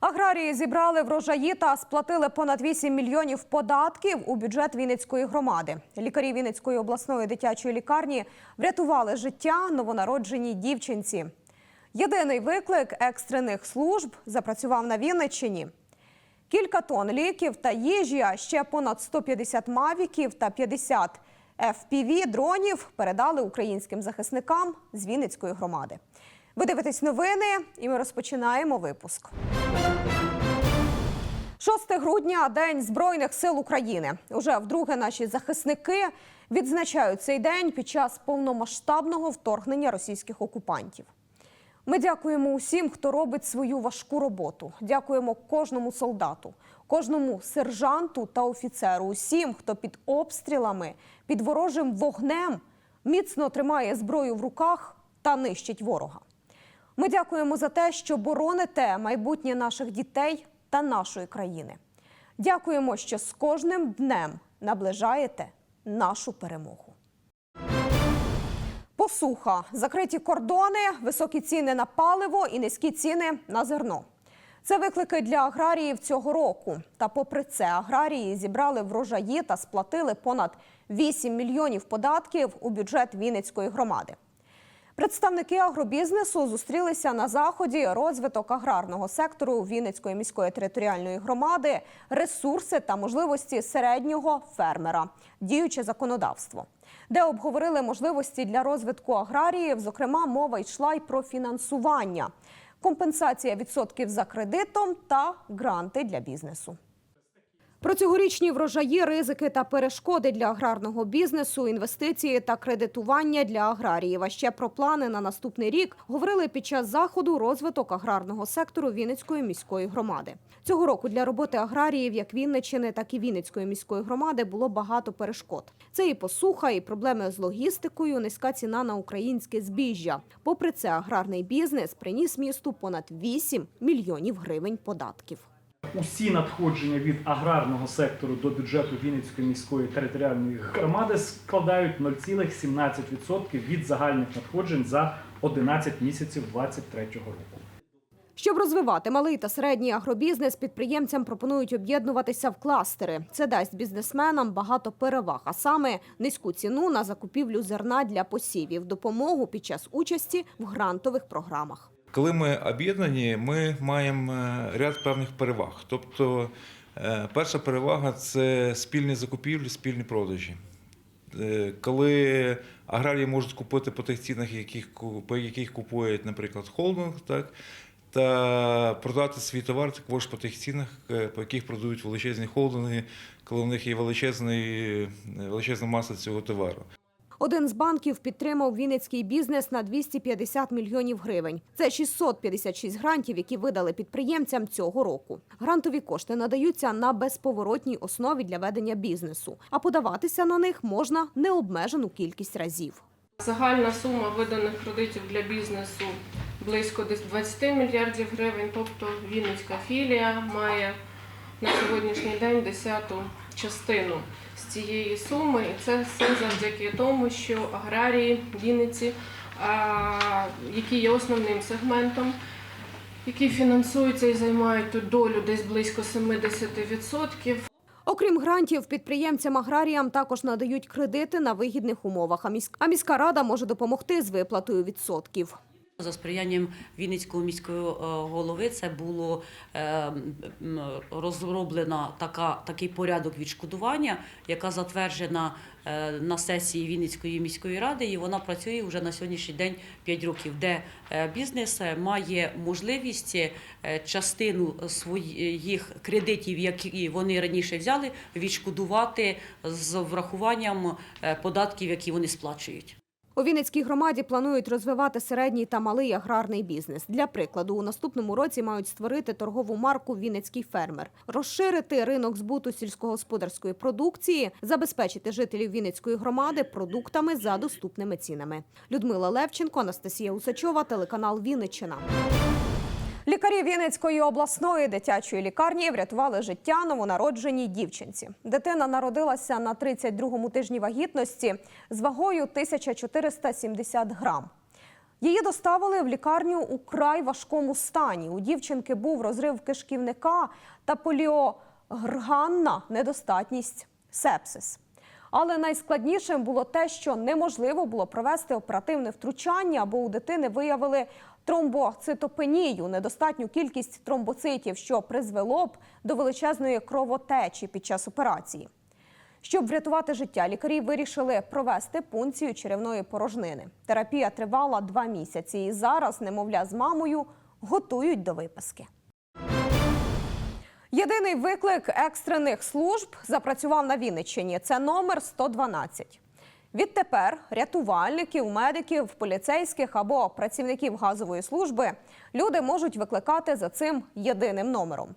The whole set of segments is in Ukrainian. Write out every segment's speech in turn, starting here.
Аграрії зібрали врожаї та сплатили понад 8 мільйонів податків у бюджет Вінницької громади. Лікарі Вінницької обласної дитячої лікарні врятували життя новонародженій дівчинці. Єдиний виклик екстрених служб запрацював на Вінниччині. Кілька тонн ліків та їжі, а ще понад 150 мавіків та 50 FPV дронів передали українським захисникам з Вінницької громади. Ви дивитесь новини, і ми розпочинаємо випуск. 6 грудня День Збройних сил України. Уже вдруге наші захисники відзначають цей день під час повномасштабного вторгнення російських окупантів. Ми дякуємо усім, хто робить свою важку роботу. Дякуємо кожному солдату, кожному сержанту та офіцеру, усім, хто під обстрілами, під ворожим вогнем міцно тримає зброю в руках та нищить ворога. Ми дякуємо за те, що бороните майбутнє наших дітей та нашої країни. Дякуємо, що з кожним днем наближаєте нашу перемогу. Посуха, закриті кордони, високі ціни на паливо і низькі ціни на зерно. Це виклики для аграріїв цього року. Та попри це, аграрії зібрали врожаї та сплатили понад 8 мільйонів податків у бюджет Вінницької громади. Представники агробізнесу зустрілися на заході розвиток аграрного сектору Вінницької міської територіальної громади, ресурси та можливості середнього фермера, діюче законодавство, де обговорили можливості для розвитку аграріїв. Зокрема, мова йшла й про фінансування, компенсація відсотків за кредитом та гранти для бізнесу. Про цьогорічні врожаї, ризики та перешкоди для аграрного бізнесу, інвестиції та кредитування для аграріїв. А ще про плани на наступний рік говорили під час заходу розвиток аграрного сектору Вінницької міської громади. Цього року для роботи аграріїв як Вінниччини, так і Вінницької міської громади було багато перешкод. Це і посуха, і проблеми з логістикою, низька ціна на українське збіжжя. Попри це, аграрний бізнес приніс місту понад 8 мільйонів гривень податків. Усі надходження від аграрного сектору до бюджету Вінницької міської територіальної громади складають 0,17% від загальних надходжень за 11 місяців 2023 року. Щоб розвивати малий та середній агробізнес, підприємцям пропонують об'єднуватися в кластери. Це дасть бізнесменам багато переваг, а саме низьку ціну на закупівлю зерна для посівів, допомогу під час участі в грантових програмах. Коли ми об'єднані, ми маємо е, ряд певних переваг. Тобто, е, перша перевага це спільні закупівлі, спільні продажі. Е, Коли аграрії можуть купити по тих цінах, яких, по яких купують, наприклад, холдинг, так, та продати свій товар також по тих цінах, по яких продають величезні холдинги, коли в них є величезна маса цього товару. Один з банків підтримав вінницький бізнес на 250 мільйонів гривень. Це 656 грантів, які видали підприємцям цього року. Грантові кошти надаються на безповоротній основі для ведення бізнесу, а подаватися на них можна необмежену кількість разів. Загальна сума виданих кредитів для бізнесу близько десь 20 мільярдів гривень. Тобто Вінницька філія має на сьогоднішній день десяту частину з цієї суми. І це все завдяки тому, що аграрії Вінниці, які є основним сегментом, які фінансуються і займають тут долю десь близько 70%. Окрім грантів, підприємцям аграріям також надають кредити на вигідних умовах. А міська, рада може допомогти з виплатою відсотків. За сприянням Вінницького міського е, голови це було е, м, розроблена така, такий порядок відшкодування, яка затверджена е, на сесії Вінницької міської ради, і вона працює вже на сьогоднішній день 5 років, де бізнес має можливість частину своїх кредитів, які вони раніше взяли, відшкодувати з врахуванням податків, які вони сплачують. У Вінницькій громаді планують розвивати середній та малий аграрний бізнес. Для прикладу, у наступному році мають створити торгову марку Вінницький фермер, розширити ринок збуту сільськогосподарської продукції, забезпечити жителів Вінницької громади продуктами за доступними цінами. Людмила Левченко, Анастасія Усачова, телеканал Вінниччина. Лікарі Вінницької обласної дитячої лікарні врятували життя новонародженій дівчинці. Дитина народилася на 32-му тижні вагітності з вагою 1470 грам. Її доставили в лікарню у край важкому стані. У дівчинки був розрив кишківника та поліогрганна недостатність сепсис. Але найскладнішим було те, що неможливо було провести оперативне втручання, бо у дитини виявили тромбоцитопенію, недостатню кількість тромбоцитів, що призвело б до величезної кровотечі під час операції. Щоб врятувати життя, лікарі вирішили провести пункцію черевної порожнини. Терапія тривала два місяці, і зараз немовля з мамою готують до виписки. Єдиний виклик екстрених служб запрацював на Вінниччині. Це номер 112. Відтепер рятувальників, медиків, поліцейських або працівників газової служби люди можуть викликати за цим єдиним номером.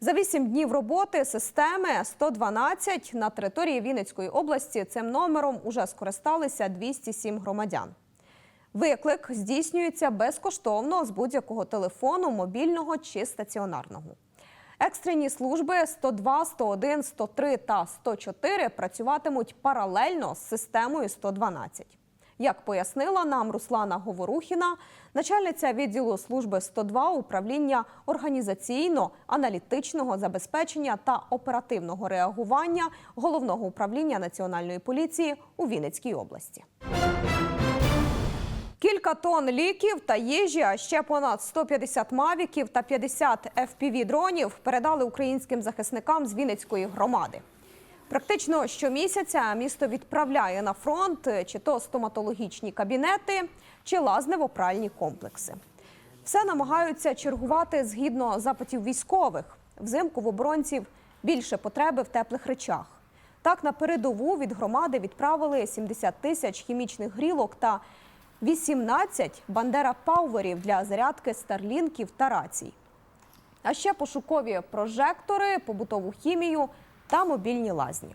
За вісім днів роботи системи 112 на території Вінницької області цим номером уже скористалися 207 громадян. Виклик здійснюється безкоштовно з будь-якого телефону, мобільного чи стаціонарного. Екстрені служби 102, 101, 103 та 104 працюватимуть паралельно з системою 112. Як пояснила нам Руслана Говорухіна, начальниця відділу служби 102 управління організаційно-аналітичного забезпечення та оперативного реагування головного управління національної поліції у Вінницькій області. Кілька тонн ліків та їжі, а ще понад 150 мавіків та 50 FPV-дронів передали українським захисникам з Вінницької громади. Практично щомісяця місто відправляє на фронт чи то стоматологічні кабінети, чи лазнево-пральні комплекси. Все намагаються чергувати згідно запитів військових. Взимку в оборонців більше потреби в теплих речах. Так, на передову від громади відправили 70 тисяч хімічних грілок та 18 бандера пауверів для зарядки старлінків та рацій. А ще пошукові прожектори, побутову хімію та мобільні лазні.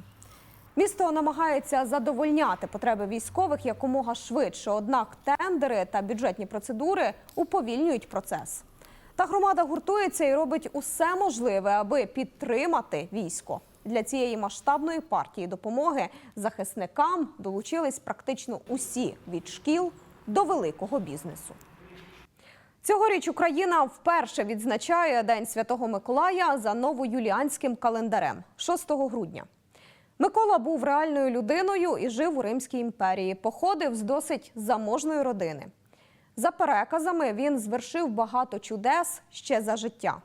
Місто намагається задовольняти потреби військових якомога швидше, однак тендери та бюджетні процедури уповільнюють процес. Та громада гуртується і робить усе можливе, аби підтримати військо. Для цієї масштабної партії допомоги захисникам долучились практично усі від шкіл до великого бізнесу. Цьогоріч Україна вперше відзначає День Святого Миколая за новоюліанським календарем 6 грудня. Микола був реальною людиною і жив у Римській імперії. Походив з досить заможної родини. За переказами він звершив багато чудес ще за життя.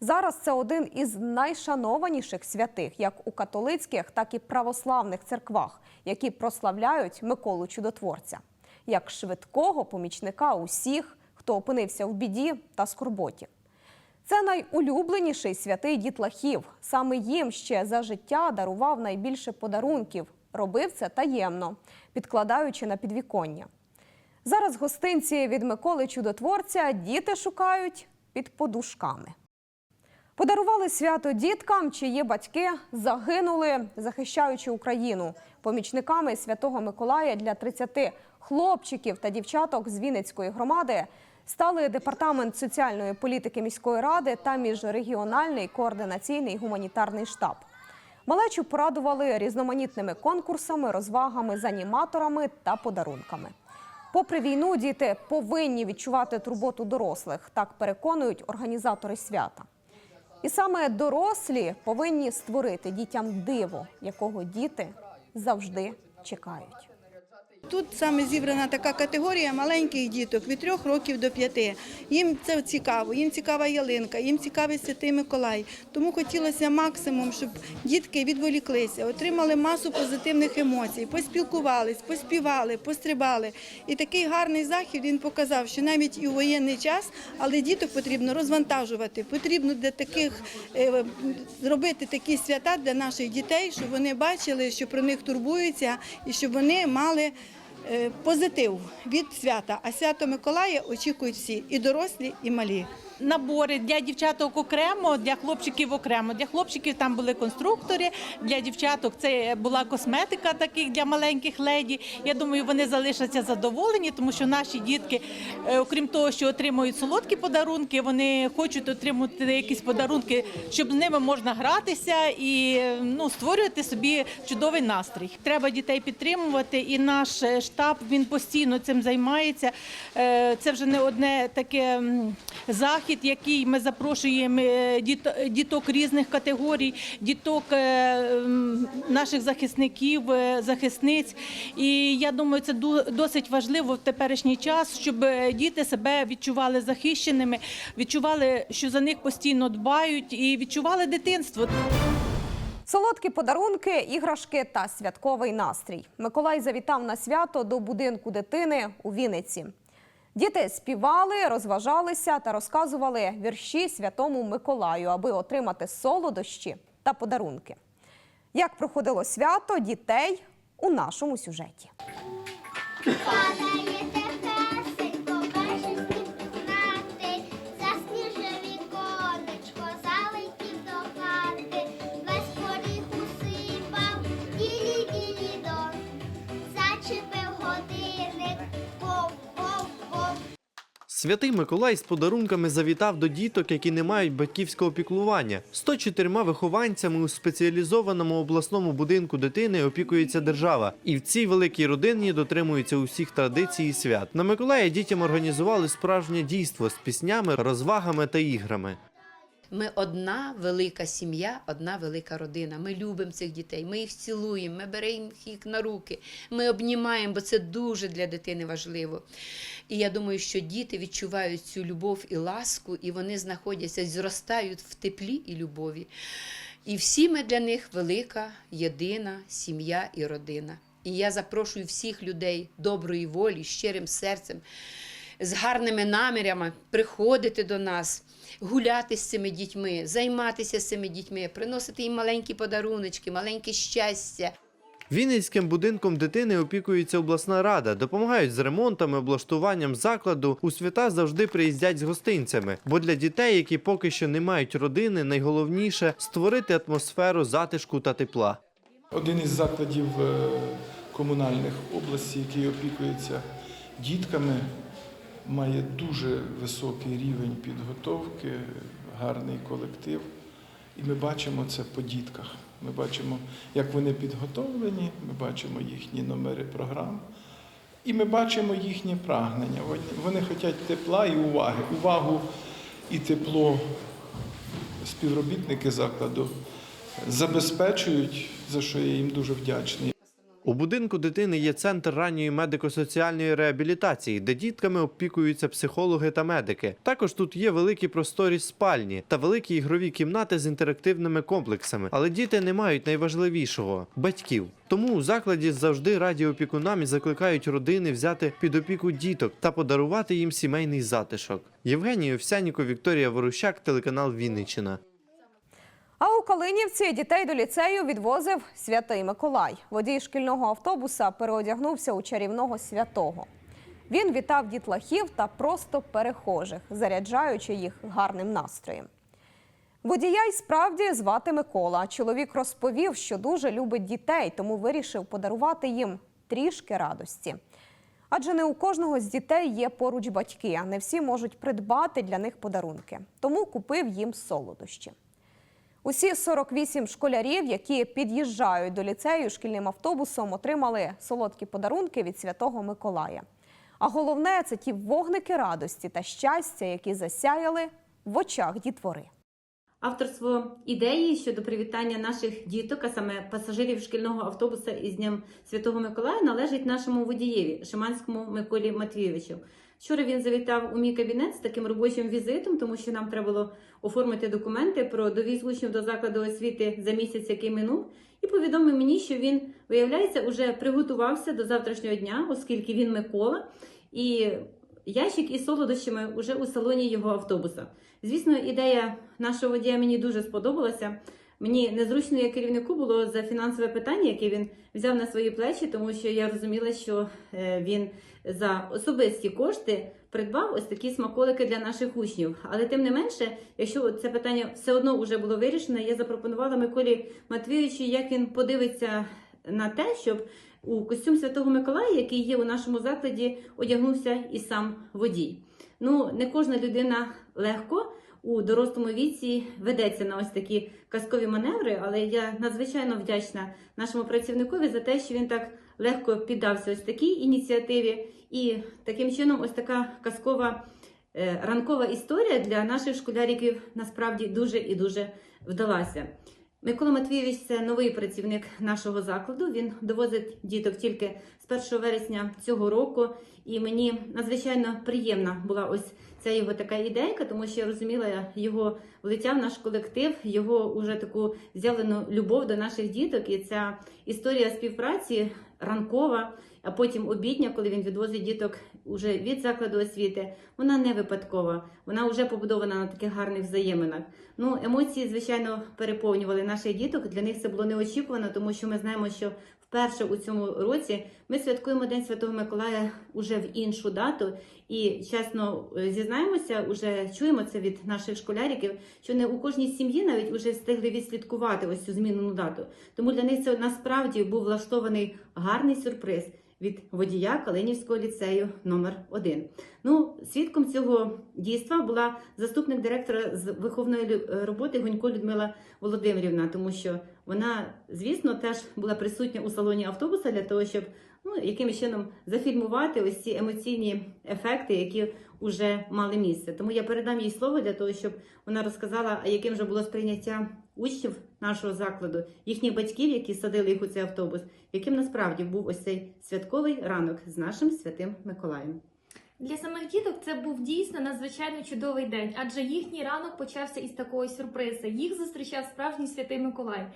Зараз це один із найшанованіших святих, як у католицьких, так і православних церквах, які прославляють Миколу Чудотворця, як швидкого помічника усіх, хто опинився в біді та скорботі. Це найулюбленіший святий дітлахів. Саме їм ще за життя дарував найбільше подарунків. Робив це таємно, підкладаючи на підвіконня. Зараз гостинці від Миколи Чудотворця діти шукають під подушками. Подарували свято діткам, чиї батьки загинули, захищаючи Україну. Помічниками святого Миколая для 30 хлопчиків та дівчаток з Вінницької громади стали департамент соціальної політики міської ради та міжрегіональний координаційний гуманітарний штаб. Малечу порадували різноманітними конкурсами, розвагами з аніматорами та подарунками. Попри війну, діти повинні відчувати турботу дорослих, так переконують організатори свята. І саме дорослі повинні створити дітям диво, якого діти завжди чекають. Тут саме зібрана така категорія маленьких діток від трьох років до п'яти. Їм це цікаво, їм цікава ялинка, їм цікавий Святий Миколай. Тому хотілося максимум, щоб дітки відволіклися, отримали масу позитивних емоцій, поспілкувались, поспівали, пострибали. І такий гарний захід він показав, що навіть і у воєнний час, але діток потрібно розвантажувати. Потрібно для таких е, зробити такі свята для наших дітей, щоб вони бачили, що про них турбуються, і щоб вони мали. Е, Позитив від свята, а свято Миколая очікують всі і дорослі, і малі. Набори для дівчаток окремо, для хлопчиків окремо. Для хлопчиків там були конструктори, для дівчаток це була косметика таких для маленьких леді. Я думаю, вони залишаться задоволені, тому що наші дітки, е, окрім того, що отримують солодкі подарунки, вони хочуть отримати якісь подарунки, щоб з ними можна гратися і ну, створювати собі чудовий настрій. Треба дітей підтримувати, і наш е, штаб він постійно цим займається. Е, Це вже не одне таке м, захід, який ми запрошуємо е, діток різних категорій, діток е, наших захисників, е, захисниць. І я думаю, це досить важливо в теперішній час, щоб діти себе відчували захищеними, відчували, що за них постійно дбають, і відчували дитинство. Солодкі подарунки, іграшки та святковий настрій. Миколай завітав на свято до будинку дитини у Вінниці. Діти співали, розважалися та розказували вірші святому Миколаю, аби отримати солодощі та подарунки. Як проходило свято дітей у нашому сюжеті? Святий Миколай з подарунками завітав до діток, які не мають батьківського піклування. 104 вихованцями у спеціалізованому обласному будинку дитини опікується держава, і в цій великій родині дотримуються усіх традицій і свят. На Миколая дітям організували справжнє дійство з піснями, розвагами та іграми. Ми одна велика сім'я, одна велика родина. Ми любимо цих дітей, ми їх цілуємо, ми беремо їх на руки, ми обнімаємо, бо це дуже для дитини важливо. І я думаю, що діти відчувають цю любов і ласку, і вони знаходяться, зростають в теплі і любові. І всі ми для них велика, єдина сім'я і родина. І я запрошую всіх людей доброї волі, щирим серцем, з гарними намірями приходити до нас, гуляти з цими дітьми, займатися з цими дітьми, приносити їм маленькі подаруночки, маленьке щастя. Вінницьким будинком дитини опікується обласна рада, допомагають з ремонтами, облаштуванням закладу. У свята завжди приїздять з гостинцями. Бо для дітей, які поки що не мають родини, найголовніше створити атмосферу затишку та тепла. Один із закладів е, комунальних області, який опікується дітками, має дуже високий рівень підготовки, гарний колектив. І ми бачимо це по дітках. Ми бачимо, як вони підготовлені, ми бачимо їхні номери програм, і ми бачимо їхнє прагнення. Вони, хочуть тепла і уваги. Увагу і тепло співробітники закладу забезпечують, за що я їм дуже вдячний. У будинку дитини є центр ранньої медико-соціальної реабілітації, де дітками опікуються психологи та медики. Також тут є великі просторі спальні та великі ігрові кімнати з інтерактивними комплексами. Але діти не мають найважливішого батьків. Тому у закладі завжди раді опікунам і закликають родини взяти під опіку діток та подарувати їм сімейний затишок. Євгеній Овсяніко, Вікторія Ворущак, телеканал Вінниччина. А у Калинівці дітей до ліцею відвозив святий Миколай. Водій шкільного автобуса переодягнувся у чарівного святого. Він вітав дітлахів та просто перехожих, заряджаючи їх гарним настроєм. Водія й справді звати Микола. Чоловік розповів, що дуже любить дітей, тому вирішив подарувати їм трішки радості. Адже не у кожного з дітей є поруч батьки, а не всі можуть придбати для них подарунки. Тому купив їм солодощі. Усі 48 школярів, які під'їжджають до ліцею шкільним автобусом, отримали солодкі подарунки від Святого Миколая. А головне це ті вогники радості та щастя, які засяяли в очах дітвори. Авторство ідеї щодо привітання наших діток, а саме пасажирів шкільного автобуса із Днем Святого Миколая, належить нашому водієві Шиманському Миколі Матвійовичу. Вчора він завітав у мій кабінет з таким робочим візитом, тому що нам треба було оформити документи про довіз учнів до закладу освіти за місяць, який минув, і повідомив мені, що він, виявляється, уже приготувався до завтрашнього дня, оскільки він Микола, і ящик із солодощами вже у салоні його автобуса. Звісно, ідея нашого водія мені дуже сподобалася. Мені незручно як керівнику було за фінансове питання, яке він взяв на свої плечі, тому що я розуміла, що е, він за особисті кошти придбав ось такі смаколики для наших учнів. Але тим не менше, якщо це питання все одно вже було вирішено, я запропонувала Миколі Матвійовичу, як він подивиться на те, щоб у костюм Святого Миколая, який є у нашому закладі, одягнувся і сам водій. Ну, не кожна людина легко у дорослому віці ведеться на ось такі казкові маневри, але я надзвичайно вдячна нашому працівникові за те, що він так легко піддався ось такій ініціативі. І таким чином, ось така казкова е, ранкова історія для наших школяриків насправді дуже і дуже вдалася. Микола Матвійович це новий працівник нашого закладу. Він довозить діток тільки з 1 вересня цього року. І мені надзвичайно приємна була ось ця його така ідейка, тому що я розуміла його влиття в наш колектив, його уже таку з'явлену любов до наших діток. І ця історія співпраці ранкова, а потім обідня, коли він відвозить діток уже від закладу освіти, вона не випадкова. Вона вже побудована на таких гарних взаєминах. Ну, емоції, звичайно, переповнювали наших діток. Для них це було неочікувано, тому що ми знаємо, що вперше у цьому році ми святкуємо День Святого Миколая уже в іншу дату. І чесно е, зізнаємося, уже чуємо це від наших школяриків, що не у кожній сім'ї навіть уже встигли відслідкувати ось цю змінену дату. Тому для них це насправді був влаштований гарний сюрприз від водія Калинівського ліцею номер 1 Ну, свідком цього дійства була заступник директора з виховної роботи Гунько Людмила Володимирівна, тому що вона, звісно, теж була присутня у салоні автобуса для того, щоб ну, якимось чином зафільмувати ось ці емоційні ефекти, які вже мали місце. Тому я передам їй слово для того, щоб вона розказала, яким же було сприйняття учнів нашого закладу, їхніх батьків, які садили їх у цей автобус, яким насправді був ось цей святковий ранок з нашим святим Миколаєм. Для самих діток це був дійсно надзвичайно чудовий день, адже їхній ранок почався із такого сюрпризу. Їх зустрічав справжній святий Миколай,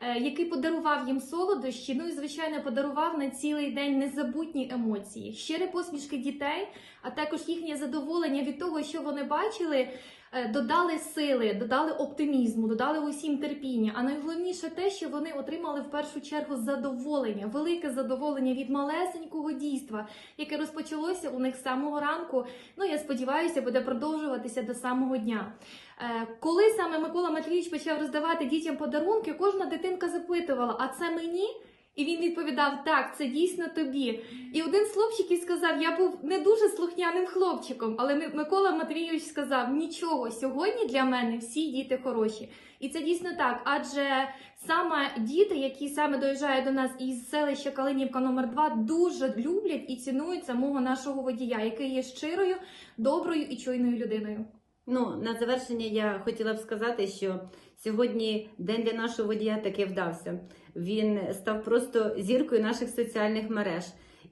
який подарував їм солодощі. Ну і звичайно подарував на цілий день незабутні емоції, щирі посмішки дітей, а також їхнє задоволення від того, що вони бачили. е, Додали сили, додали оптимізму, додали усім терпіння. А найголовніше те, що вони отримали в першу чергу задоволення, велике задоволення від малесенького дійства, яке розпочалося у них з самого ранку. Ну я сподіваюся, буде продовжуватися до самого дня. Е, Коли саме Микола Матвійович почав роздавати дітям подарунки, кожна дитинка запитувала: а це мені? І він відповідав: так, це дійсно тобі. І один з хлопчиків сказав: Я був не дуже слухняним хлопчиком, але Микола Матвійович сказав: нічого, сьогодні для мене всі діти хороші. І це дійсно так, адже саме діти, які саме доїжджають до нас із селища Калинівка номер 2 дуже люблять і цінують самого нашого водія, який є щирою, доброю і чуйною людиною. Ну, на завершення я хотіла б сказати, що сьогодні день для нашого водія таки вдався. Він став просто зіркою наших соціальних мереж.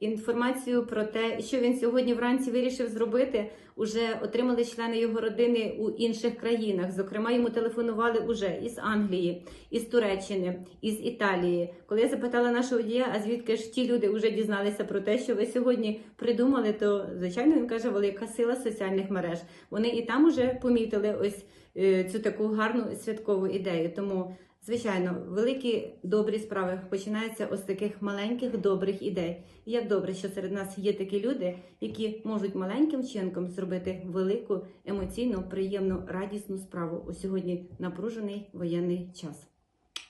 Інформацію про те, що він сьогодні вранці вирішив зробити, уже отримали члени його родини у інших країнах. Зокрема, йому телефонували уже із Англії, із Туреччини, із Італії. Коли я запитала нашого водія, а звідки ж ті люди вже дізналися про те, що ви сьогодні придумали, то звичайно він каже, велика сила соціальних мереж. Вони і там уже помітили ось е, цю таку гарну святкову ідею. Тому, звичайно, великі добрі справи починаються ось таких маленьких добрих ідей. І як добре, що серед нас є такі люди, які можуть маленьким чинком зробити велику, емоційну, приємну, радісну справу у сьогодні напружений воєнний час.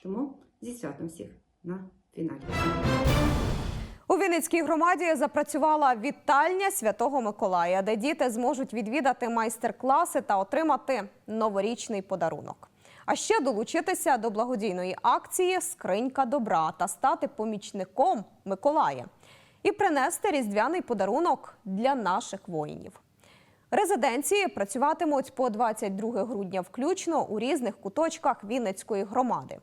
Тому зі святом всіх на фіналі. У Вінницькій громаді запрацювала вітальня Святого Миколая, де діти зможуть відвідати майстер-класи та отримати новорічний подарунок. А ще долучитися до благодійної акції Скринька добра та стати помічником Миколая і принести різдвяний подарунок для наших воїнів. Резиденції працюватимуть по 22 грудня включно у різних куточках Вінницької громади.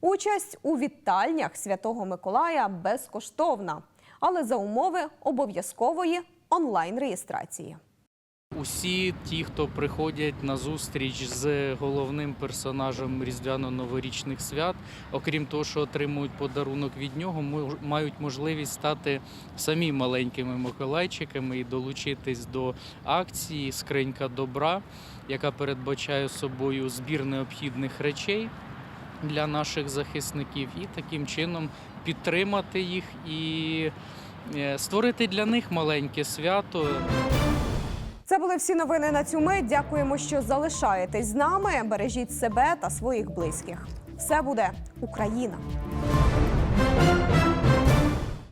Участь у вітальнях Святого Миколая безкоштовна, але за умови обов'язкової онлайн-реєстрації. Усі ті, хто приходять на зустріч з головним персонажем різдвяно-новорічних свят, окрім того, що отримують подарунок від нього, мають можливість стати самі маленькими миколайчиками і долучитись до акції Скринька добра, яка передбачає собою збір необхідних речей для наших захисників і таким чином підтримати їх і е, створити для них маленьке свято. Це були всі новини на цю мить. Дякуємо, що залишаєтесь з нами. Бережіть себе та своїх близьких. Все буде Україна.